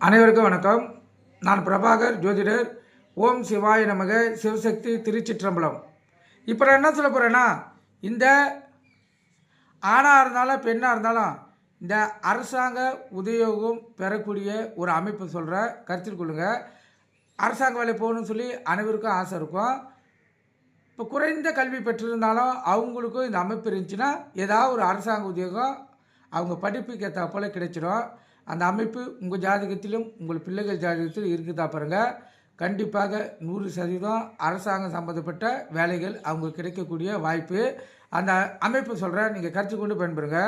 அனைவருக்கும் வணக்கம். நான் பிரபாகர் ஜோதிடர். ஓம் சிவாய நமக சிவசக்தி திருச்சிற்றம்பலம். இப்போ நான் என்ன சொல்ல போகிறேன்னா இந்த ஆணாக இருந்தாலும் பெண்ணாக இருந்தாலும் இந்த அரசாங்க உத்தியோகம் பெறக்கூடிய ஒரு அமைப்பு சொல்கிற கருத்தில் கொள்ளுங்கள் அரசாங்க வேலை போகணும்னு சொல்லி அனைவருக்கும் ஆசை இருக்கும். இப்போ குறைந்த கல்வி பெற்றிருந்தாலும் அவங்களுக்கும் இந்த அமைப்பு இருந்துச்சுன்னா ஏதாவது ஒரு அரசாங்க உத்தியோகம் அவங்க படிப்புக்கு ஏற்ற போல் கிடைச்சிடும் அந்த அமைப்பு உங்கள் ஜாதகத்திலும் உங்கள் பிள்ளைகள் ஜாதகத்திலும் இருக்குதா பாருங்க. கண்டிப்பாக நூறு சதவீதம் அரசாங்கம் சம்மந்தப்பட்ட வேலைகள் அவங்க கிடைக்கக்கூடிய வாய்ப்பு. அந்த அமைப்பு சொல்கிறேன் நீங்கள் கருத்து கொண்டு பயன்படுங்க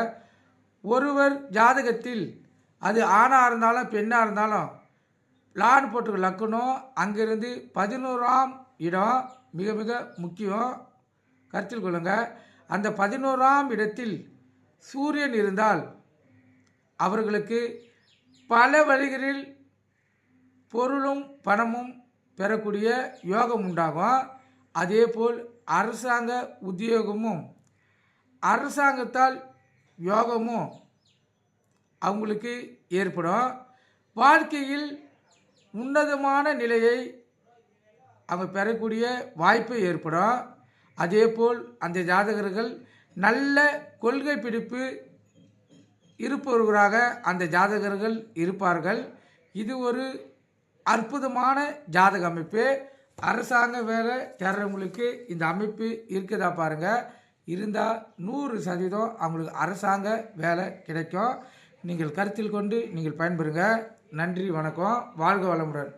ஒருவர் ஜாதகத்தில் அது ஆணாக இருந்தாலும் பெண்ணாக இருந்தாலும் லான் போட்டு லக்கணும் அங்கேருந்து பதினோராம் இடம் மிக மிக முக்கியம். கருத்தில் கொள்ளுங்கள் அந்த பதினோராம் இடத்தில் சூரியன் இருந்தால் அவர்களுக்கு பல வழிகளில் பொருளும் பணமும் பெறக்கூடிய யோகம் உண்டாகும். அதேபோல் அரசாங்க உத்தியோகமும் அரசாங்கத்தால் யோகமும் அவங்களுக்கு ஏற்படும். வாழ்க்கையில் உன்னதமான நிலையை அவங்க பெறக்கூடிய வாய்ப்பு ஏற்படும். அதேபோல் அந்த ஜாதகர்கள் நல்ல கொள்கை பிடிப்பு இருப்பவர்களாக அந்த ஜாதகர்கள் இருப்பார்கள். இது ஒரு அற்புதமான ஜாதக அமைப்பு. அரசாங்க வேலை தேடுறவங்களுக்கு இந்த அமைப்பு இருக்குதா பாருங்கள் இருந்தால் நூறு சதவீதம் அவங்களுக்கு அரசாங்க வேலை கிடைக்கும். நீங்கள் கருத்தில் கொண்டு நீங்கள் பயன்பெறுங்க. நன்றி வணக்கம். வாழ்க வளமுடன்.